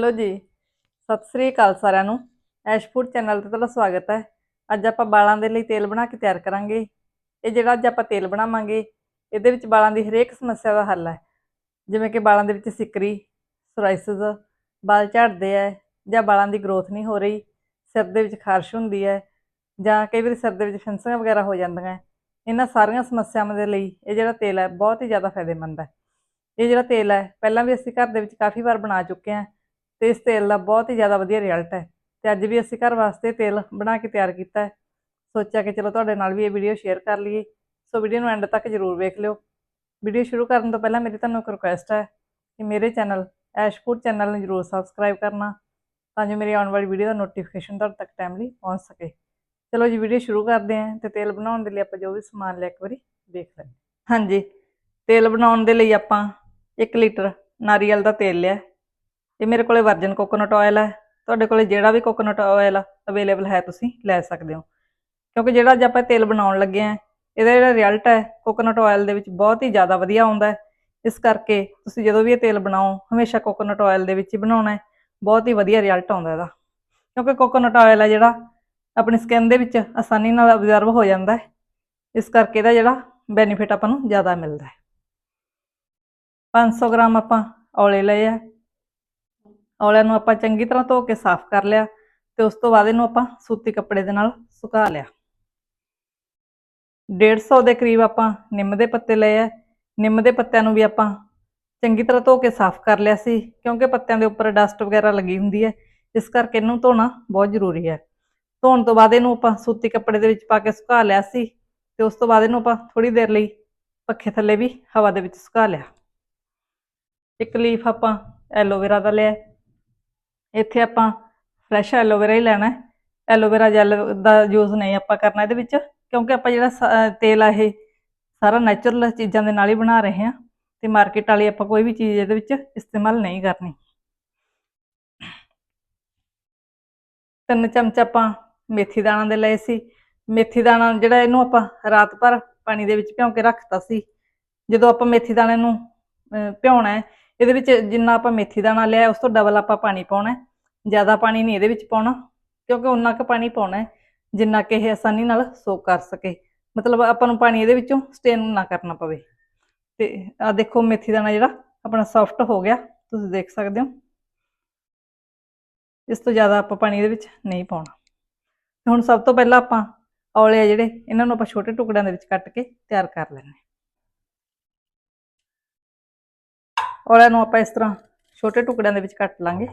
Hello ਜੀ, ਸਤਿ ਸ੍ਰੀ ਅਕਾਲ ਸਾਰਿਆਂ ਨੂੰ। ਐਸ਼ ਫੂਡ ਚੈਨਲ ਤੇ ਤੁਹਾਡਾ ਸਵਾਗਤ ਹੈ। ਅੱਜ ਆਪਾਂ ਵਾਲਾਂ ਦੇ ਲਈ ਤੇਲ ਬਣਾ ਕੇ ਤਿਆਰ ਕਰਾਂਗੇ। ਇਹ ਜਿਹੜਾ ਅੱਜ ਆਪਾਂ ਤੇਲ ਬਣਾਵਾਂਗੇ, ਇਹਦੇ ਵਿੱਚ ਵਾਲਾਂ ਦੀ ਹਰੇਕ ਸਮੱਸਿਆ ਦਾ ਹੱਲ ਹੈ। ਜਿਵੇਂ ਕਿ ਵਾਲਾਂ ਦੇ ਵਿੱਚ ਸਿਕਰੀ, ਸੋਰਾਇਸਿਸ ਵਾਲ ਝੜਦੇ ਹੈ ਜਾਂ ਵਾਲਾਂ ਦੀ ਗਰੋਥ ਨਹੀਂ ਹੋ ਰਹੀ, ਸਿਰ ਦੇ ਵਿੱਚ ਖਾਰਸ਼ ਹੁੰਦੀ ਹੈ ਜਾਂ ਕਈ ਵਾਰੀ ਸਿਰ ਦੇ ਵਿੱਚ ਫਿੰਸੀਆਂ ਵਗੈਰਾ ਹੋ ਜਾਂਦੀਆਂ ਇਹਨਾਂ ਸਾਰੀਆਂ ਸਮੱਸਿਆਵਾਂ ਦੇ ਲਈ ਇਹ ਜਿਹੜਾ ਤੇਲ ਹੈ ਬਹੁਤ ਹੀ ਜ਼ਿਆਦਾ ਫਾਇਦੇਮੰਦ ਹੈ। ਇਹ ਜਿਹੜਾ ਤੇਲ ਹੈ, ਪਹਿਲਾਂ ਵੀ ਅਸੀਂ ਘਰ ਦੇ ਵਿੱਚ ਕਾਫੀ ਵਾਰ ਬਣਾ ਚੁੱਕੇ ਹਾਂ। ਤੇ ਇਸ ਤੇਲ ਦਾ ਬਹੁਤ ਹੀ ਜ਼ਿਆਦਾ ਵਧੀਆ ਰਿਜ਼ਲਟ ਹੈ। ਤੇ ਅੱਜ ਵੀ ਅਸੀਂ ਘਰ ਵਾਸਤੇ ਤੇਲ ਬਣਾ ਕੇ ਤਿਆਰ ਕੀਤਾ ਹੈ। ਸੋਚਿਆ ਕਿ ਚਲੋ ਤੁਹਾਡੇ ਨਾਲ ਵੀ ਇਹ ਵੀਡੀਓ ਸ਼ੇਅਰ ਕਰ ਲਈਏ। ਸੋ ਵੀਡੀਓ ਨੂੰ ਐਂਡ ਤੱਕ ਜਰੂਰ ਵੇਖ ਲਿਓ। ਵੀਡੀਓ ਸ਼ੁਰੂ ਕਰਨ ਤੋਂ ਪਹਿਲਾਂ ਮੇਰੀ ਤੁਹਾਨੂੰ ਇੱਕ ਰਿਕੁਐਸਟ ਹੈ ਕਿ ਮੇਰੇ ਚੈਨਲ ਐਸ਼ ਫੂਡ ਚੈਨਲ ਨੂੰ ਜਰੂਰ ਸਬਸਕ੍ਰਾਈਬ ਕਰਨਾ, ਤਾਂ ਜੋ ਮੇਰੀ ਆਉਣ ਵਾਲੀ ਵੀਡੀਓ ਦਾ ਨੋਟੀਫਿਕੇਸ਼ਨ ਤੁਹਾਡੇ ਤੱਕ ਟਾਈਮਲੀ ਪਹੁੰਚ ਸਕੇ। ਚਲੋ ਜੀ ਵੀਡੀਓ ਸ਼ੁਰੂ ਕਰਦੇ ਹਾਂ ਤੇ ਤੇਲ ਬਣਾਉਣ ਦੇ ਲਈ ਆਪਾਂ ਜੋ ਵੀ ਸਮਾਨ ਲਿਆ, ਇੱਕ ਵਾਰੀ ਦੇਖ ਲੈਂਦੇ ਹਾਂਜੀ, ਤੇਲ ਬਣਾਉਣ ਦੇ ਲਈ ਆਪਾਂ 1 ਲੀਟਰ ਨਾਰੀਅਲ ਦਾ ਤੇਲ ਲਿਆ। ਇਹ ਮੇਰੇ ਕੋਲੇ ਵਰਜਨ ਕੋਕੋਨਟ ਆਇਲ ਹੈ ਤੁਹਾਡੇ ਕੋਲੇ ਜਿਹੜਾ ਵੀ ਕੋਕੋਨਟ ਆਇਲ ਅਵੇਲੇਬਲ ਹੈ ਤੁਸੀਂ ਲੈ ਸਕਦੇ ਹੋ। ਕਿਉਂਕਿ ਜਿਹੜਾ ਅੱਜ ਆਪਾਂ ਤੇਲ ਬਣਾਉਣ ਲੱਗੇ ਆ, ਇਹਦਾ ਜਿਹੜਾ ਰਿਜ਼ਲਟ ਹੈ ਕੋਕੋਨਟ ਆਇਲ ਦੇ ਵਿੱਚ ਬਹੁਤ ਹੀ ਜ਼ਿਆਦਾ ਵਧੀਆ ਆਉਂਦਾ ਹੈ। ਇਸ ਕਰਕੇ ਤੁਸੀਂ ਜਦੋਂ ਵੀ ਇਹ ਤੇਲ ਬਣਾਓ, ਹਮੇਸ਼ਾ ਕੋਕੋਨਟ ਆਇਲ ਦੇ ਵਿੱਚ ਹੀ ਬਣਾਉਣਾ ਹੈ। ਬਹੁਤ ਹੀ ਵਧੀਆ ਰਿਜ਼ਲਟ ਆਉਂਦਾ ਇਹਦਾ। ਕਿਉਂਕਿ ਕੋਕੋਨਟ ਆਇਲ ਹੈ ਜਿਹੜਾ ਆਪਣੀ ਸਕਿਨ ਦੇ ਵਿੱਚ ਆਸਾਨੀ ਨਾਲ ਅਬਜ਼ਰਵ ਹੋ ਜਾਂਦਾ ਹੈ। ਇਸ ਕਰਕੇ ਇਹਦਾ ਜਿਹੜਾ ਬੈਨੀਫਿਟ ਆਪਾਂ ਨੂੰ ਜ਼ਿਆਦਾ ਮਿਲਦਾ ਹੈ। 500 ਗ੍ਰਾਮ ਆਪਾਂ ਔਲੇ ਲਏ ਆ। ਔਲਿਆਂ ਨੂੰ ਆਪਾਂ ਚੰਗੀ ਤਰ੍ਹਾਂ ਧੋ ਕੇ ਸਾਫ਼ ਕਰ ਲਿਆ ਤੇ ਉਸ ਤੋਂ ਬਾਅਦ ਇਹਨੂੰ ਆਪਾਂ ਸੂਤੀ ਕੱਪੜੇ ਦੇ ਨਾਲ ਸੁਕਾ ਲਿਆ। 150 ਦੇ ਕਰੀਬ ਆਪਾਂ ਨਿੰਮ ਦੇ ਪੱਤੇ ਲਏ ਆ। ਨਿੰਮ ਦੇ ਪੱਤਿਆਂ ਨੂੰ ਵੀ ਆਪਾਂ ਚੰਗੀ ਤਰ੍ਹਾਂ ਧੋ ਕੇ ਸਾਫ਼ ਕਰ ਲਿਆ ਸੀ, ਕਿਉਂਕਿ ਪੱਤਿਆਂ ਦੇ ਉੱਪਰ ਡਸਟ ਵਗੈਰਾ ਲੱਗੀ ਹੁੰਦੀ ਹੈ, ਇਸ ਕਰਕੇ ਇਹਨੂੰ ਧੋਣਾ ਬਹੁਤ ਜ਼ਰੂਰੀ ਹੈ। ਧੋਣ ਤੋਂ ਬਾਅਦ ਇਹਨੂੰ ਆਪਾਂ ਸੂਤੀ ਕੱਪੜੇ ਦੇ ਵਿੱਚ ਪਾ ਕੇ ਸੁਕਾ ਲਿਆ ਸੀ ਤੇ ਉਸ ਤੋਂ ਬਾਅਦ ਇਹਨੂੰ ਆਪਾਂ ਥੋੜੀ ਦੇਰ ਲਈ ਪੱਖੇ ਥੱਲੇ ਵੀ ਹਵਾ ਦੇ ਵਿੱਚ ਸੁਕਾ ਲਿਆ। ਇੱਕ ਲੀਫ ਆਪਾਂ ਐਲੋਵੇਰਾ ਦਾ ਲਿਆ। ਇੱਥੇ ਆਪਾਂ ਫਰੈਸ਼ ਐਲੋਵੇਰਾ ਹੀ ਲੈਣਾ ਹੈ। ਐਲੋਵੇਰਾ ਜੈਲ ਦਾ ਯੂਜ਼ ਨਹੀਂ ਆਪਾਂ ਕਰਨਾ ਇਹਦੇ ਵਿੱਚ, ਕਿਉਂਕਿ ਆਪਾਂ ਜਿਹੜਾ ਸ- ਤੇਲ ਆ ਇਹ ਸਾਰਾ ਨੈਚੁਰਲ ਚੀਜ਼ਾਂ ਦੇ ਨਾਲ ਹੀ ਬਣਾ ਰਹੇ ਹਾਂ ਤੇ ਮਾਰਕੀਟ ਵਾਲੀ ਆਪਾਂ ਕੋਈ ਵੀ ਚੀਜ਼ ਇਹਦੇ ਵਿੱਚ ਇਸਤੇਮਾਲ ਨਹੀਂ ਕਰਨੀ। ਤਿੰਨ ਚਮਚ ਆਪਾਂ ਮੇਥੀ ਦਾਣਾ ਦੇ ਲਏ ਸੀ। ਮੇਥੀ ਦਾਣਾ ਜਿਹੜਾ ਇਹਨੂੰ ਆਪਾਂ ਰਾਤ ਭਰ ਪਾਣੀ ਦੇ ਵਿੱਚ ਭਿਉਂ ਕੇ ਰੱਖਤਾ ਸੀ। ਜਦੋਂ ਆਪਾਂ ਮੇਥੀ ਦਾਣੇ ਨੂੰ ਭਿਉਣਾ ਹੈ। ਇਹਦੇ ਵਿੱਚ ਜਿੰਨਾ ਆਪਾਂ ਮੇਥੀ ਦਾਣਾ ਲਿਆ, ਉਸ ਤੋਂ ਡਬਲ ਆਪਾਂ ਪਾਣੀ ਪਾਉਣਾ ਜ਼ਿਆਦਾ ਪਾਣੀ ਨਹੀਂ ਇਹਦੇ ਵਿੱਚ ਪਾਉਣਾ, ਕਿਉਂਕਿ ਉਨਾ ਕੁ ਪਾਣੀ ਪਾਉਣਾ ਜਿੰਨਾ ਕਿ ਇਹ ਆਸਾਨੀ ਨਾਲ ਸੋਕ ਕਰ ਸਕੇ। ਮਤਲਬ ਆਪਾਂ ਨੂੰ ਪਾਣੀ ਇਹਦੇ ਵਿੱਚੋਂ ਸਟੇਨ ਨਾ ਕਰਨਾ ਪਵੇ। ਤੇ ਆ ਦੇਖੋ ਮੇਥੀ ਦਾਣਾ ਜਿਹੜਾ, ਆਪਣਾ ਸੌਫਟ ਹੋ ਗਿਆ। ਤੁਸੀਂ ਦੇਖ ਸਕਦੇ ਹੋ। ਇਸ ਤੋਂ ਜ਼ਿਆਦਾ ਆਪਾਂ ਪਾਣੀ ਇਹਦੇ ਵਿੱਚ ਨਹੀਂ ਪਾਉਣਾ। ਹੁਣ ਸਭ ਤੋਂ ਪਹਿਲਾਂ ਆਪਾਂ ਔਲੇ ਆ ਜਿਹੜੇ, ਇਹਨਾਂ ਨੂੰ ਆਪਾਂ ਛੋਟੇ ਟੁਕੜਿਆਂ ਦੇ ਵਿੱਚ ਕੱਟ ਕੇ ਤਿਆਰ ਕਰ ਲੈਣੇ ਔਲਿਆਂ ਨੂੰ ਆਪਾਂ ਇਸ ਤਰ੍ਹਾਂ ਛੋਟੇ ਟੁਕੜਿਆਂ ਦੇ ਵਿੱਚ ਕੱਟ ਲਾਂਗੇ।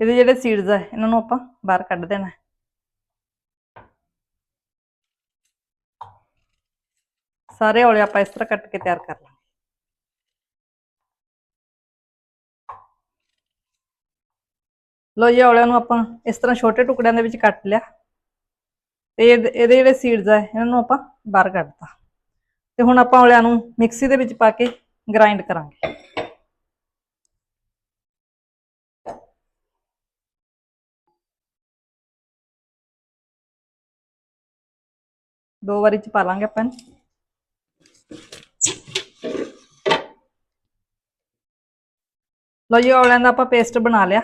ਇਹਦੇ ਜਿਹੜੇ ਸੀਡਸ ਆ, ਇਹਨਾਂ ਨੂੰ ਆਪਾਂ ਬਾਹਰ ਕੱਢ ਦੇਣਾ। ਸਾਰੇ ਔਲੇ ਆਪਾਂ ਇਸ ਤਰ੍ਹਾਂ ਕੱਟ ਕੇ ਤਿਆਰ ਕਰ ਲਾਂਗੇ। ਲੋ ਜੀ, ਔਲਿਆਂ ਨੂੰ ਆਪਾਂ ਇਸ ਤਰ੍ਹਾਂ ਛੋਟੇ ਟੁਕੜਿਆਂ ਦੇ ਵਿੱਚ ਕੱਟ ਲਿਆ। ਤੇ ਇਹਦੇ ਇਹਦੇ ਜਿਹੜੇ ਸੀਡਸ ਆ, ਇਹਨਾਂ ਨੂੰ ਆਪਾਂ ਬਾਹਰ ਕੱਢਤਾ। ਤੇ ਹੁਣ ਆਪਾਂ ਔਲਿਆਂ ਨੂੰ ਮਿਕਸੀ ਦੇ ਵਿੱਚ ਪਾ ਕੇ ਗ੍ਰਾਈਂਡ ਕਰਾਂਗੇ। ਦੋ ਵਾਰੀ ਚ ਪਾ ਲਾਂਗੇ ਆਪਾਂ ਇਹਨੂੰ। ਜੀ ਔਲਿਆਂ ਦਾ ਆਪਾਂ ਪੇਸਟ ਬਣਾ ਲਿਆ।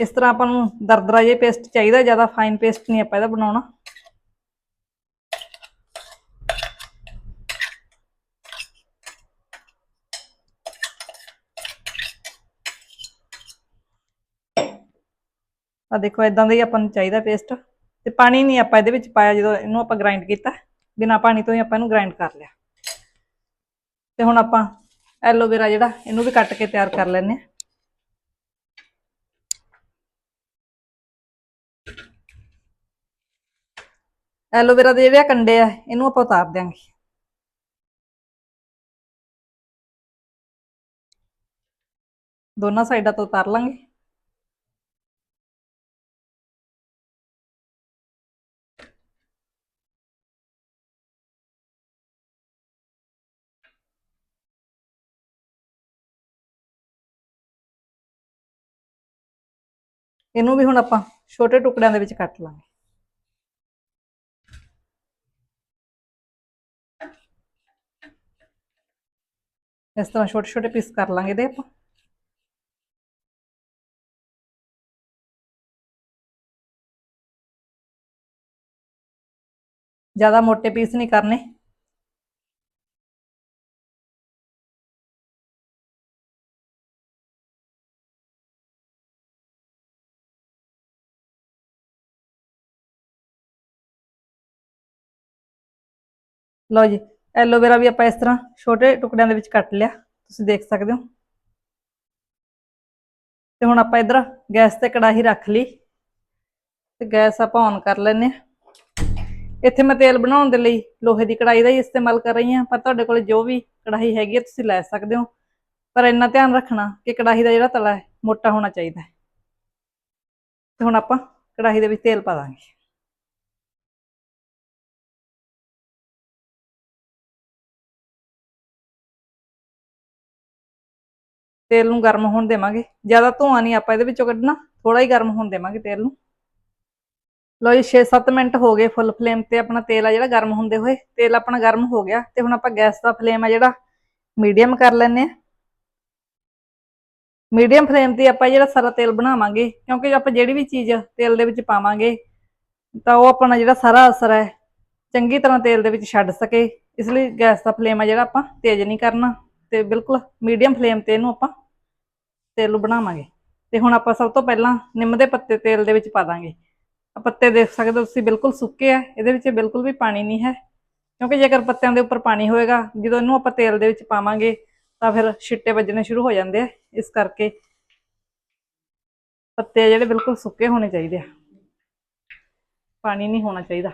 ਇਸ ਤਰ੍ਹਾਂ ਆਪਾਂ ਨੂੰ ਦਰਦਰਾ ਜਿਹਾ ਪੇਸਟ ਚਾਹੀਦਾ, ਜ਼ਿਆਦਾ ਫਾਈਨ ਪੇਸਟ ਨਹੀਂ ਆਪਾਂ ਇਹਦਾ ਬਣਾਉਣਾ। ਆ ਦੇਖੋ ਇਦਾਂ ਦਾ ਹੀ ਆਪਾਂ ਨੂੰ ਚਾਹੀਦਾ ਪੇਸਟ ਤੇ ਪਾਣੀ ਨਹੀਂ ਆਪਾਂ ਇਹਦੇ ਵਿੱਚ ਪਾਇਆ ਜਦੋਂ ਇਹਨੂੰ ਆਪਾਂ ਗ੍ਰਾਈਂਡ ਕੀਤਾ। ਬਿਨਾਂ ਪਾਣੀ ਤੋਂ ਹੀ ਆਪਾਂ ਇਹਨੂੰ ਗ੍ਰਾਈਂਡ ਕਰ ਲਿਆ। ਤੇ ਹੁਣ ਆਪਾਂ ਐਲੋਵੇਰਾ ਜਿਹੜਾ, ਇਹਨੂੰ ਵੀ ਕੱਟ ਕੇ ਤਿਆਰ ਕਰ ਲੈਣੇ ਆ ਐਲੋਵੇਰਾ ਦੇ ਜਿਹੜੇ ਆਹ ਕੰਡੇ ਆ, ਇਹਨੂੰ ਆਪਾਂ ਉਤਾਰ ਦਿਆਂਗੇ। ਦੋਨਾਂ ਸਾਈਡਾਂ ਤੋਂ ਉਤਾਰ ਲਾਂਗੇ। ਇਹਨੂੰ ਵੀ ਹੁਣ ਆਪਾਂ ਛੋਟੇ ਟੁਕੜਿਆਂ ਦੇ ਵਿੱਚ ਕੱਟ ਲਾਂਗੇ। ਇਸ ਤਰ੍ਹਾਂ ਛੋਟੇ ਛੋਟੇ ਪੀਸ ਕਰ ਲਾਂਗੇ ਦੇ ਆਪਾਂ। ਜ਼ਿਆਦਾ ਮੋਟੇ ਪੀਸ ਨਹੀਂ ਕਰਨੇ। ਲਓ ਜੀ ਐਲੋਵੇਰਾ ਵੀ ਆਪਾਂ ਇਸ ਤਰ੍ਹਾਂ ਛੋਟੇ ਟੁਕੜਿਆਂ ਦੇ ਵਿੱਚ ਕੱਟ ਲਿਆ, ਤੁਸੀਂ ਦੇਖ ਸਕਦੇ ਹੋ। ਤੇ ਹੁਣ ਆਪਾਂ ਇਧਰ ਗੈਸ ਤੇ ਕੜਾਹੀ ਰੱਖ ਲਈ, ਤੇ ਗੈਸ ਆਪਾਂ ਔਨ ਕਰ ਲੈਨੇ ਆ ਇੱਥੇ ਮੈਂ ਤੇਲ ਬਣਾਉਣ ਦੇ ਲਈ ਲੋਹੇ ਦੀ ਕੜਾਹੀ ਦਾ ਹੀ ਇਸਤੇਮਾਲ ਕਰ ਰਹੀ ਹਾਂ, ਪਰ ਤੁਹਾਡੇ ਕੋਲ ਜੋ ਵੀ ਕੜਾਹੀ ਹੈਗੀ ਹੈ ਤੁਸੀਂ ਲੈ ਸਕਦੇ ਹੋ। ਪਰ ਇੰਨਾ ਧਿਆਨ ਰੱਖਣਾ ਕਿ ਕੜਾਹੀ ਦਾ ਜਿਹੜਾ ਤਲਾ ਹੈ, ਮੋਟਾ ਹੋਣਾ ਚਾਹੀਦਾ ਹੈ। ਤੇ ਹੁਣ ਆਪਾਂ ਕੜਾਹੀ ਦੇ ਵਿੱਚ ਤੇਲ ਪਾ ਦਾਂਗੇ। ਤੇਲ ਨੂੰ ਗਰਮ ਹੋਣ ਦੇਵਾਂਗੇ। ਜ਼ਿਆਦਾ ਧੂਆਂ ਨਹੀਂ ਆਪਾਂ ਇਹਦੇ ਵਿੱਚੋਂ ਕੱਢਣਾ ਥੋੜਾ ਹੀ ਗਰਮ ਹੋਣ ਦੇਵਾਂਗੇ ਤੇਲ ਨੂੰ। ਲਓ ਜੀ 6-7 ਮਿੰਟ ਹੋ ਗਏ ਫੁੱਲ ਫਲੇਮ ਤੇ ਆਪਣਾ ਤੇਲ ਆ ਜਿਹੜਾ ਗਰਮ ਹੁੰਦੇ ਹੋਏ। ਤੇਲ ਆਪਣਾ ਗਰਮ ਹੋ ਗਿਆ ਤੇ ਹੁਣ ਆਪਾਂ ਗੈਸ ਦਾ ਫਲੇਮ ਆ ਜਿਹੜਾ, ਮੀਡੀਅਮ ਕਰ ਲੈਨੇ ਆ ਮੀਡੀਅਮ ਫਲੇਮ ਤੇ ਆਪਾਂ ਜਿਹੜਾ ਸਾਰਾ ਤੇਲ ਬਣਾਵਾਂਗੇ, ਕਿਉਂਕਿ ਆਪਾਂ ਜਿਹੜੀ ਵੀ ਚੀਜ਼ ਤੇਲ ਦੇ ਵਿੱਚ ਪਾਵਾਂਗੇ, ਤਾਂ ਉਹ ਆਪਣਾ ਜਿਹੜਾ ਸਾਰਾ ਅਸਰ ਹੈ, ਚੰਗੀ ਤਰ੍ਹਾਂ ਤੇਲ ਦੇ ਵਿੱਚ ਛੱਡ ਸਕੇ। ਇਸ ਲਈ ਗੈਸ ਦਾ ਫਲੇਮ ਆ ਜਿਹੜਾ ਆਪਾਂ ਤੇਜ਼ ਨਹੀਂ ਕਰਨਾ। ਤੇ ਬਿਲਕੁਲ ਮੀਡੀਅਮ ਫਲੇਮ ਤੇ ਇਹਨੂੰ ਆਪਾਂ ਤੇਲ ਬਣਾਵਾਂਗੇ। ਤੇ ਹੁਣ ਆਪਾਂ ਸਭ ਤੋਂ ਪਹਿਲਾਂ ਨਿੰਮ ਦੇ ਪੱਤੇ ਤੇਲ ਦੇ ਵਿੱਚ ਪਾ ਦਾਂਗੇ। ਆਹ ਪੱਤੇ ਦੇਖ ਸਕਦੇ ਹੋ ਤੁਸੀਂ ਬਿਲਕੁਲ ਸੁੱਕੇ ਆ, ਇਹਦੇ ਵਿੱਚ ਬਿਲਕੁਲ ਵੀ ਪਾਣੀ ਨਹੀਂ ਹੈ। ਕਿਉਂਕਿ ਜੇਕਰ ਪੱਤਿਆਂ ਦੇ ਉੱਪਰ ਪਾਣੀ ਹੋਏਗਾ, ਜਦੋਂ ਇਹਨੂੰ ਆਪਾਂ ਤੇਲ ਦੇ ਵਿੱਚ ਪਾਵਾਂਗੇ, ਤਾਂ ਫਿਰ ਛਿੱਟੇ ਵੱਜਣੇ ਸ਼ੁਰੂ ਹੋ ਜਾਂਦੇ ਆ। ਇਸ ਕਰਕੇ ਪੱਤੇ ਜਿਹੜੇ ਬਿਲਕੁਲ ਸੁੱਕੇ ਹੋਣੇ ਚਾਹੀਦੇ ਆ। ਪਾਣੀ ਨਹੀਂ ਹੋਣਾ ਚਾਹੀਦਾ।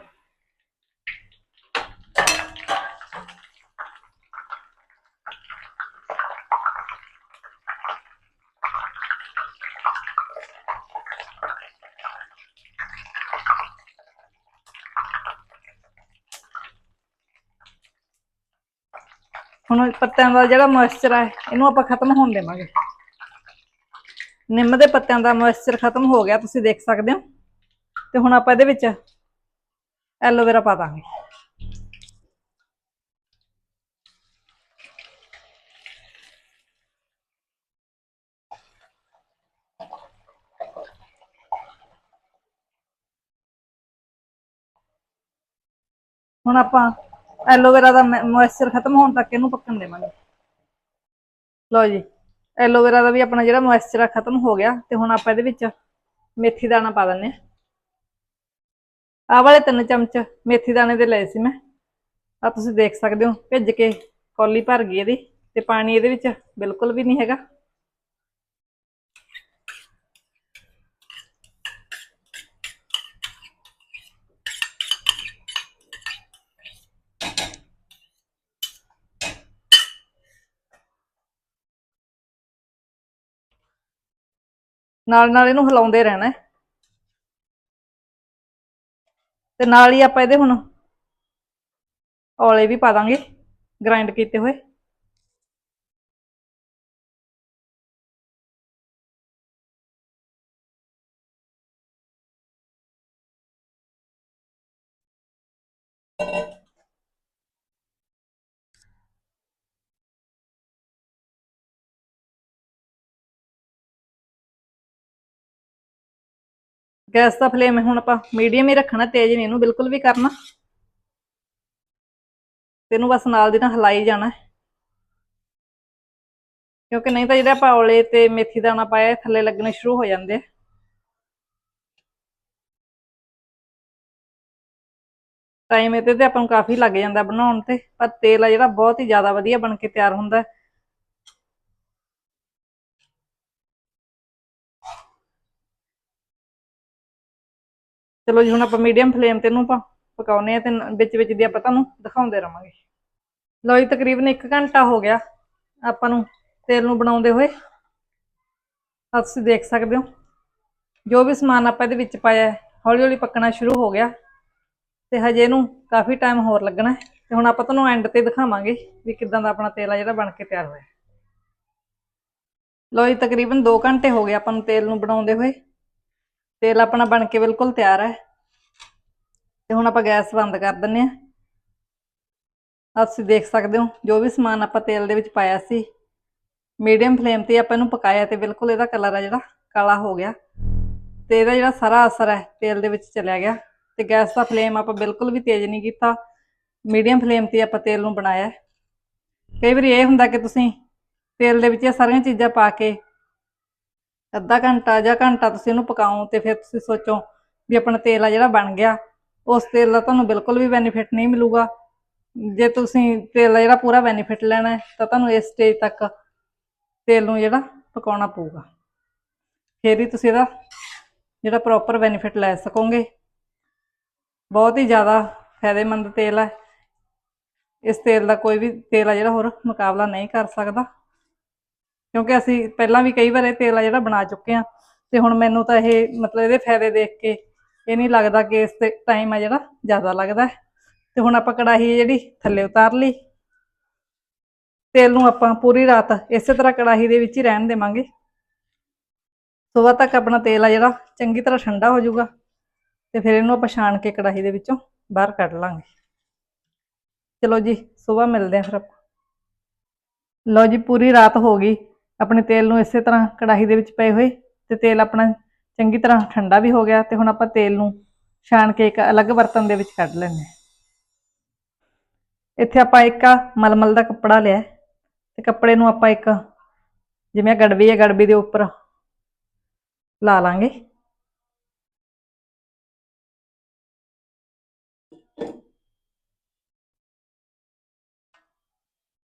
ਹੁਣ ਪੱਤਿਆਂ ਦਾ ਜਿਹੜਾ ਮੋਇਸਚਰ ਹੈ ਇਹਨੂੰ ਆਪਾਂ ਖਤਮ ਹੋਣ ਦੇਵਾਂਗੇ। ਨਿੰਮ ਦੇ ਪੱਤਿਆਂ ਦਾ ਮੋਇਸਚਰ ਖਤਮ ਹੋ ਗਿਆ, ਤੁਸੀਂ ਦੇਖ ਸਕਦੇ ਹੋ। ਤੇ ਹੁਣ ਆਪਾਂ ਇਹਦੇ ਵਿੱਚ ਐਲੋਵੇਰਾ ਪਾ ਦਾਂਗੇ। ਹੁਣ ਆਪਾਂ ਐਲੋਵੇਰਾ ਦਾ ਮੋਇਸਚਰ ਖਤਮ ਹੋਣ ਤੱਕ ਇਹਨੂੰ ਪੱਕਣ ਦੇਵਾਂਗੇ। ਲਓ ਜੀ, ਐਲੋਵੇਰਾ ਦਾ ਵੀ ਆਪਣਾ ਜਿਹੜਾ ਮੋਇਸਚਰ ਆ ਖਤਮ ਹੋ ਗਿਆ ਤੇ ਹੁਣ ਆਪਾਂ ਇਹਦੇ ਵਿੱਚ ਮੇਥੀ ਦਾਣਾ ਪਾ ਦਿੰਨੇ ਆ ਆਹ ਵਾਲੇ ਤਿੰਨ ਚਮਚ ਮੇਥੀ ਦਾਣੇ ਦੇ ਲਏ ਸੀ ਮੈਂ। ਆ ਤੁਸੀਂ ਦੇਖ ਸਕਦੇ ਹੋ, ਭਿੱਜ ਕੇ ਕੌਲੀ ਭਰ ਗਈ ਇਹਦੀ ਤੇ ਪਾਣੀ ਇਹਦੇ ਵਿੱਚ ਬਿਲਕੁਲ ਵੀ ਨਹੀਂ ਹੈਗਾ। ਨਾਲ ਨਾਲ ਇਹਨੂੰ ਹਿਲਾਉਂਦੇ ਰਹਿਣਾ ਹੈ। ਤੇ ਨਾਲ ਹੀ ਆਪਾਂ ਇਹਦੇ ਹੁਣ ਔਲੇ ਵੀ ਪਾ ਦਾਂਗੇ ਗ੍ਰਾਈਂਡ ਕੀਤੇ ਹੋਏ। ਗੈਸ ਦਾ ਫਲੇਮ ਹੁਣ ਆਪਾਂ ਮੀਡੀਅਮ ਹੀ ਰੱਖਣਾ, ਤੇਜ਼ ਨਹੀਂ ਇਹਨੂੰ, ਬਿਲਕੁਲ ਵੀ ਕਰਨਾ। ਤੇ ਬਸ ਨਾਲ ਦੀ ਨਾਲ ਹਿਲਾਈ ਜਾਣਾ। ਕਿਉਂਕਿ ਨਹੀਂ ਤਾਂ ਜਿਹੜੇ ਆਪਾਂ ਔਲੇ ਤੇ ਮੇਥੀ ਦਾਣਾ ਪਾਇਆ ਥੱਲੇ ਲੱਗਣੇ ਸ਼ੁਰੂ ਹੋ ਜਾਂਦੇ ਆ। ਟਾਈਮ ਇਹਦੇ ਤੇ ਆਪਾਂ ਨੂੰ ਕਾਫੀ ਲੱਗ ਜਾਂਦਾ ਬਣਾਉਣ ਤੇ, ਪਰ ਤੇਲ ਆ ਜਿਹੜਾ ਬਹੁਤ ਹੀ ਜ਼ਿਆਦਾ ਵਧੀਆ ਬਣ ਕੇ ਤਿਆਰ ਹੁੰਦਾ। ਚਲੋ ਜੀ, ਹੁਣ ਆਪਾਂ ਮੀਡੀਅਮ ਫਲੇਮ ਤੇ ਇਹਨੂੰ ਆਪਾਂ ਪਕਾਉਨੇ ਆ ਤੇ ਵਿੱਚ ਵਿੱਚ ਦੀ ਆਪਾਂ ਤੁਹਾਨੂੰ ਦਿਖਾਉਂਦੇ ਰਵਾਂਗੇ। ਲਓ ਜੀ, ਤਕਰੀਬਨ 1 ਘੰਟਾ ਹੋ ਗਿਆ ਆਪਾਂ ਨੂੰ ਤੇਲ ਨੂੰ ਬਣਾਉਂਦੇ ਹੋਏ। ਤੁਸੀਂ ਦੇਖ ਸਕਦੇ ਹੋ, ਜੋ ਵੀ ਸਮਾਨ ਆਪਾਂ ਇਹਦੇ ਵਿੱਚ ਪਾਇਆ ਹੌਲੀ ਹੌਲੀ ਪੱਕਣਾ ਸ਼ੁਰੂ ਹੋ ਗਿਆ। ਤੇ ਹਜੇ ਇਹਨੂੰ ਕਾਫੀ ਟਾਈਮ ਹੋਰ ਲੱਗਣਾ ਹੈ। ਤੇ ਹੁਣ ਆਪਾਂ ਤੁਹਾਨੂੰ ਐਂਡ ਤੇ ਦਿਖਾਵਾਂਗੇ ਵੀ ਕਿਦਾਂ ਦਾ ਆਪਣਾ ਤੇਲ ਆ ਜਿਹੜਾ ਬਣ ਕੇ ਤਿਆਰ ਹੋਇਆ ਲਓ ਜੀ, ਤਕਰੀਬਨ 2 ਘੰਟੇ ਹੋ ਗਏ ਆਪਾਂ ਨੂੰ ਤੇਲ ਨੂੰ ਬਣਾਉਂਦੇ ਹੋਏ। ਤੇਲ ਆਪਣਾ ਬਣ ਕੇ ਬਿਲਕੁਲ ਤਿਆਰ ਹੈ। ਤੇ ਹੁਣ ਆਪਾਂ ਗੈਸ ਬੰਦ ਕਰ ਦਿੰਨੇ ਆ ਆਹ ਤੁਸੀਂ ਦੇਖ ਸਕਦੇ ਹੋ, ਜੋ ਵੀ ਸਮਾਨ ਆਪਾਂ ਤੇਲ ਦੇ ਵਿੱਚ ਪਾਇਆ ਸੀ ਮੀਡੀਅਮ ਫਲੇਮ ਤੇ ਆਪਾਂ ਇਹਨੂੰ ਪਕਾਇਆ ਤੇ ਬਿਲਕੁਲ ਇਹਦਾ ਕਲਰ ਆ ਜਿਹੜਾ ਕਾਲਾ ਹੋ ਗਿਆ। ਤੇ ਇਹਦਾ ਜਿਹੜਾ ਸਾਰਾ ਅਸਰ ਹੈ, ਤੇਲ ਦੇ ਵਿੱਚ ਚਲਿਆ ਗਿਆ। ਤੇ ਗੈਸ ਦਾ ਫਲੇਮ ਆਪਾਂ ਬਿਲਕੁਲ ਵੀ ਤੇਜ਼ ਨਹੀਂ ਕੀਤਾ। ਮੀਡੀਅਮ ਫਲੇਮ ਤੇ ਆਪਾਂ ਤੇਲ ਨੂੰ ਬਣਾਇਆ। ਕਈ ਵਾਰੀ ਇਹ ਹੁੰਦਾ ਕਿ ਤੁਸੀਂ ਤੇਲ ਦੇ ਵਿੱਚ ਇਹ ਸਾਰੀਆਂ ਚੀਜ਼ਾਂ ਪਾ ਕੇ ਅੱਧਾ ਘੰਟਾ ਜਾਂ ਘੰਟਾ ਤੁਸੀਂ ਇਹਨੂੰ ਪਕਾਓ ਤੇ ਫਿਰ ਤੁਸੀਂ ਸੋਚੋ ਵੀ ਆਪਣਾ ਤੇਲ ਆ ਜਿਹੜਾ ਬਣ ਗਿਆ, ਉਸ ਤੇਲ ਦਾ ਤੁਹਾਨੂੰ ਬਿਲਕੁਲ ਵੀ ਬੈਨੀਫਿਟ ਨਹੀਂ ਮਿਲੂਗਾ। ਜੇ ਤੁਸੀਂ ਤੇਲ ਦਾ ਜਿਹੜਾ ਪੂਰਾ ਬੈਨੀਫਿਟ ਲੈਣਾ ਹੈ, ਤਾਂ ਤੁਹਾਨੂੰ ਇਸ ਸਟੇਜ ਤੱਕ ਤੇਲ ਨੂੰ ਜਿਹੜਾ ਪਕਾਉਣਾ ਪਊਗਾ। ਫਿਰ ਹੀ ਤੁਸੀਂ ਇਹਦਾ ਜਿਹੜਾ ਪ੍ਰੋਪਰ ਬੈਨੀਫਿਟ ਲੈ ਸਕੋਗੇ। ਬਹੁਤ ਹੀ ਜ਼ਿਆਦਾ ਫਾਇਦੇਮੰਦ ਤੇਲ ਹੈ। ਇਸ ਤੇਲ ਦਾ ਕੋਈ ਵੀ ਤੇਲ ਆ ਜਿਹੜਾ ਹੋਰ ਮੁਕਾਬਲਾ ਨਹੀਂ ਕਰ ਸਕਦਾ। ਕਿਉਂਕਿ ਅਸੀਂ ਪਹਿਲਾਂ ਵੀ ਕਈ ਵਾਰ ਇਹ ਤੇਲ ਆ ਜਿਹੜਾ ਬਣਾ ਚੁੱਕੇ ਆ ਤੇ ਹੁਣ ਮੈਨੂੰ ਤਾਂ ਇਹ ਮਤਲਬ ਇਹਦੇ ਫਾਇਦੇ ਦੇਖ ਕੇ ਇਹ ਨਹੀਂ ਲੱਗਦਾ ਕਿ ਇਸ ਤੇ ਟਾਈਮ ਆ ਜਿਹੜਾ ਜ਼ਿਆਦਾ ਲੱਗਦਾ ਤੇ ਹੁਣ ਆਪਾਂ ਕੜਾਹੀ ਜਿਹੜੀ ਥੱਲੇ ਉਤਾਰ ਲਈ। ਤੇਲ ਨੂੰ ਆਪਾਂ ਪੂਰੀ ਰਾਤ ਇਸੇ ਤਰ੍ਹਾਂ ਕੜਾਹੀ ਦੇ ਵਿੱਚ ਹੀ ਰਹਿਣ ਦੇਵਾਂਗੇ। ਸਵੇਰ ਤੱਕ ਆਪਣਾ ਤੇਲ ਆ ਜਿਹੜਾ ਚੰਗੀ ਤਰ੍ਹਾਂ ਠੰਡਾ ਹੋ ਜਾਊਗਾ ਤੇ ਫਿਰ ਇਹਨੂੰ ਆਪਾਂ ਛਾਣ ਕੇ ਕੜਾਹੀ ਦੇ ਵਿੱਚੋਂ ਬਾਹਰ ਕੱਢ ਲਾਂਗੇ। ਚਲੋ ਜੀ, ਸਵੇਰ ਮਿਲਦੇ ਆ ਫਿਰ ਆਪਾਂ। ਲਓ ਜੀ, ਪੂਰੀ ਰਾਤ ਹੋ ਗਈ। ਆਪਣੇ ਤੇਲ ਨੂੰ ਇਸੇ ਤਰ੍ਹਾਂ ਕੜਾਹੀ ਦੇ ਵਿੱਚ ਪਏ ਹੋਏ ਤੇ ਤੇਲ ਆਪਣਾ ਚੰਗੀ ਤਰ੍ਹਾਂ ਠੰਡਾ ਵੀ ਹੋ ਗਿਆ ਤੇ ਹੁਣ ਆਪਾਂ ਤੇਲ ਨੂੰ ਛਾਣ ਕੇ ਇੱਕ ਅਲੱਗ ਬਰਤਨ ਦੇ ਵਿੱਚ ਕੱਢ ਲੈਂਦੇ ਇੱਥੇ ਆਪਾਂ ਇੱਕ ਮਲਮਲ ਦਾ ਕੱਪੜਾ ਲਿਆ ਤੇ ਕੱਪੜੇ ਨੂੰ ਆਪਾਂ ਇੱਕ ਜਿਵੇਂ ਆਹ ਗੜਬੀ ਹੈ, ਗੜਬੀ ਦੇ ਉੱਪਰ ਲਾ ਲਾਂਗੇ।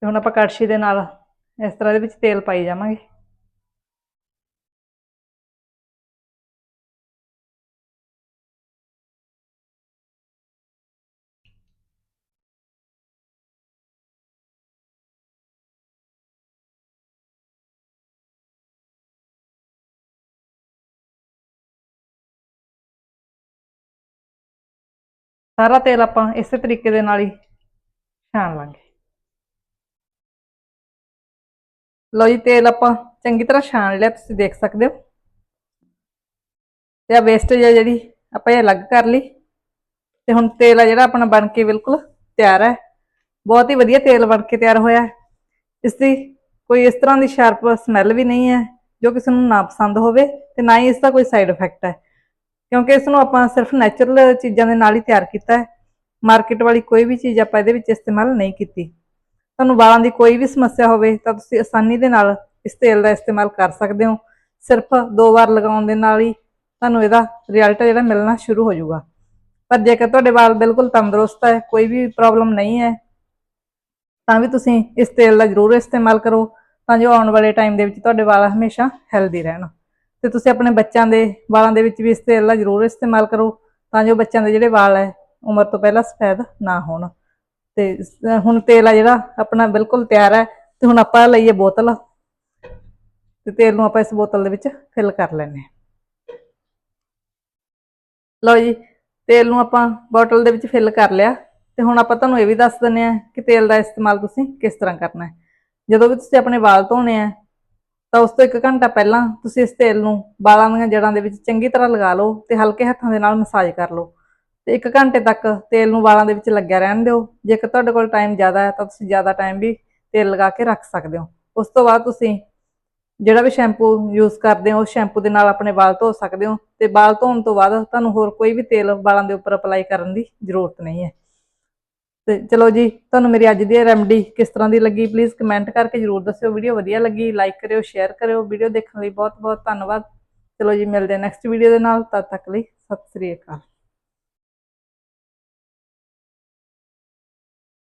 ਤੇ ਹੁਣ ਆਪਾਂ ਕੜਛੀ ਦੇ ਨਾਲ ਇਸ ਤਰ੍ਹਾਂ ਦੇ ਵਿੱਚ ਤੇਲ ਪਾਈ ਜਾਵਾਂਗੇ। ਸਾਰਾ ਤੇਲ ਆਪਾਂ ਇਸੇ ਤਰੀਕੇ ਦੇ ਨਾਲ ਹੀ ਛਾਣ ਲਾਂਗੇ। ਲਓ ਜੀ, ਤੇਲ ਆਪਾਂ ਚੰਗੀ ਤਰ੍ਹਾਂ ਛਾਣ ਲਿਆ, ਤੁਸੀਂ ਦੇਖ ਸਕਦੇ ਹੋ। ਤੇ ਆ ਵੇਸਟੇਜ ਆ ਜਿਹੜੀ, ਆਪਾਂ ਇਹ ਅਲੱਗ ਕਰ ਲਈ। ਤੇ ਹੁਣ ਤੇਲ ਆ ਜਿਹੜਾ ਆਪਣਾ ਬਣ ਕੇ ਬਿਲਕੁਲ ਤਿਆਰ ਹੈ। ਬਹੁਤ ਹੀ ਵਧੀਆ ਤੇਲ ਬਣ ਕੇ ਤਿਆਰ ਹੋਇਆ ਹੈ। ਇਸ ਦੀ ਕੋਈ ਇਸ ਤਰ੍ਹਾਂ ਦੀ ਸ਼ਾਰਪ ਸਮੈਲ ਵੀ ਨਹੀਂ ਹੈ, ਜੋ ਕਿਸੇ ਨੂੰ ਨਾ ਪਸੰਦ ਹੋਵੇ ਤੇ ਨਾ ਹੀ ਇਸ ਦਾ ਕੋਈ ਸਾਈਡ ਇਫੈਕਟ ਹੈ। ਕਿਉਂਕਿ ਇਸ ਨੂੰ ਆਪਾਂ ਸਿਰਫ ਨੈਚੁਰਲ ਚੀਜ਼ਾਂ ਦੇ ਨਾਲ ਹੀ ਤਿਆਰ ਕੀਤਾ ਹੈ। ਮਾਰਕੀਟ ਵਾਲੀ ਕੋਈ ਵੀ ਚੀਜ਼ ਆਪਾਂ ਇਹਦੇ ਵਿੱਚ ਇਸਤੇਮਾਲ ਨਹੀਂ ਕੀਤੀ। ਤੁਹਾਨੂੰ ਵਾਲਾਂ ਦੀ ਕੋਈ ਵੀ ਸਮੱਸਿਆ ਹੋਵੇ ਤਾਂ ਤੁਸੀਂ ਆਸਾਨੀ ਦੇ ਨਾਲ ਇਸ ਤੇਲ ਦਾ ਇਸਤੇਮਾਲ ਕਰ ਸਕਦੇ ਹੋ। ਸਿਰਫ ਦੋ ਵਾਰ ਲਗਾਉਣ ਦੇ ਨਾਲ ਹੀ ਤੁਹਾਨੂੰ ਇਹਦਾ ਰਿਜ਼ਲਟ ਜਿਹੜਾ ਮਿਲਣਾ ਸ਼ੁਰੂ ਹੋ ਜਾਊਗਾ। ਪਰ ਜੇਕਰ ਤੁਹਾਡੇ ਵਾਲ ਬਿਲਕੁਲ ਤੰਦਰੁਸਤ ਹੈ, ਕੋਈ ਵੀ ਪ੍ਰੋਬਲਮ ਨਹੀਂ ਹੈ, ਤਾਂ ਵੀ ਤੁਸੀਂ ਇਸ ਤੇਲ ਦਾ ਜ਼ਰੂਰ ਇਸਤੇਮਾਲ ਕਰੋ ਤਾਂ ਜੋ ਆਉਣ ਵਾਲੇ ਟਾਈਮ ਦੇ ਵਿੱਚ ਤੁਹਾਡੇ ਵਾਲ ਹਮੇਸ਼ਾ ਹੈਲਦੀ ਰਹਿਣ। ਤੇ ਤੁਸੀਂ ਆਪਣੇ ਬੱਚਿਆਂ ਦੇ ਵਾਲਾਂ ਦੇ ਵਿੱਚ ਵੀ ਇਸ ਤੇਲ ਦਾ ਜ਼ਰੂਰ ਇਸਤੇਮਾਲ ਕਰੋ ਤਾਂ ਜੋ ਬੱਚਿਆਂ ਦੇ ਜਿਹੜੇ ਵਾਲ ਹੈ, ਉਮਰ ਤੋਂ ਪਹਿਲਾਂ ਸਫੈਦ ਨਾ ਹੋਣ। ਤੇ ਇਸ- ਹੁਣ ਤੇਲ ਆ ਜਿਹੜਾ ਆਪਣਾ ਬਿਲਕੁਲ ਤਿਆਰ ਹੈ ਤੇ ਹੁਣ ਆਪਾਂ ਲਈਏ ਬੋਤਲ। ਤੇ ਤੇਲ ਨੂੰ ਆਪਾਂ ਇਸ ਬੋਤਲ ਦੇ ਵਿੱਚ ਫਿਲ ਕਰ ਲੈਣੇ ਲਓ ਜੀ, ਤੇਲ ਨੂੰ ਆਪਾਂ ਬੋਟਲ ਦੇ ਵਿੱਚ ਫਿਲ ਕਰ ਲਿਆ। ਤੇ ਹੁਣ ਆਪਾਂ ਤੁਹਾਨੂੰ ਇਹ ਵੀ ਦੱਸ ਦਿੰਨੇ ਆ ਕਿ ਤੇਲ ਦਾ ਇਸਤੇਮਾਲ ਤੁਸੀਂ ਕਿਸ ਤਰ੍ਹਾਂ ਕਰਨਾ ਹੈ। ਜਦੋਂ ਵੀ ਤੁਸੀਂ ਆਪਣੇ ਵਾਲ ਧੋਣੇ ਆ ਤਾਂ ਉਸ ਤੋਂ 1 ਘੰਟਾ ਪਹਿਲਾਂ ਤੁਸੀਂ ਇਸ ਤੇਲ ਨੂੰ ਵਾਲਾਂ ਦੀਆਂ ਜੜਾਂ ਦੇ ਵਿੱਚ ਚੰਗੀ ਤਰ੍ਹਾਂ ਲਗਾ ਲਓ ਤੇ ਹਲਕੇ ਹੱਥਾਂ ਦੇ ਨਾਲ ਮਸਾਜ ਕਰ ਲਓ। ਤੇ 1 ਘੰਟੇ ਤੱਕ ਤੇਲ ਨੂੰ ਵਾਲਾਂ ਦੇ ਵਿੱਚ ਲੱਗਿਆ ਰਹਿਣ ਦਿਓ। ਜੇਕਰ ਤੁਹਾਡੇ ਕੋਲ ਟਾਈਮ ਜ਼ਿਆਦਾ ਹੈ ਤਾਂ ਤੁਸੀਂ ਜ਼ਿਆਦਾ ਟਾਈਮ ਵੀ ਤੇਲ ਲਗਾ ਕੇ ਰੱਖ ਸਕਦੇ ਹੋ। ਉਸ ਤੋਂ ਬਾਅਦ ਤੁਸੀਂ ਜਿਹੜਾ ਵੀ ਸ਼ੈਂਪੂ ਯੂਜ਼ ਕਰਦੇ ਹੋ, ਉਸ ਸ਼ੈਂਪੂ ਦੇ ਨਾਲ ਆਪਣੇ ਵਾਲ ਧੋ ਸਕਦੇ ਹੋ ਤੇ ਵਾਲ ਧੋਣ ਤੋਂ ਬਾਅਦ ਤੁਹਾਨੂੰ ਹੋਰ ਕੋਈ ਵੀ ਤੇਲ ਵਾਲਾਂ ਦੇ ਉੱਪਰ ਅਪਲਾਈ ਕਰਨ ਦੀ ਜ਼ਰੂਰਤ ਨਹੀਂ ਹੈ। ਤੇ ਚਲੋ ਜੀ, ਤੁਹਾਨੂੰ ਮੇਰੀ ਅੱਜ ਦੀ ਰੈਮਡੀ ਕਿਸ ਤਰ੍ਹਾਂ ਦੀ ਲੱਗੀ ਪਲੀਜ਼ ਕਮੈਂਟ ਕਰਕੇ ਜਰੂਰ ਦੱਸਿਓ। ਵੀਡੀਓ ਵਧੀਆ ਲੱਗੀ ਲਾਈਕ ਕਰਿਓ ਸ਼ੇਅਰ ਕਰਿਓ। ਵੀਡੀਓ ਦੇਖਣ ਲਈ ਬਹੁਤ ਬਹੁਤ ਧੰਨਵਾਦ। ਚਲੋ ਜੀ, ਮਿਲਦੇ ਨੈਕਸਟ ਵੀਡੀਓ ਦੇ ਨਾਲ। ਤਦ ਤੱਕ ਲਈ ਸਤਿ ਸ੍ਰੀ ਅਕਾਲ।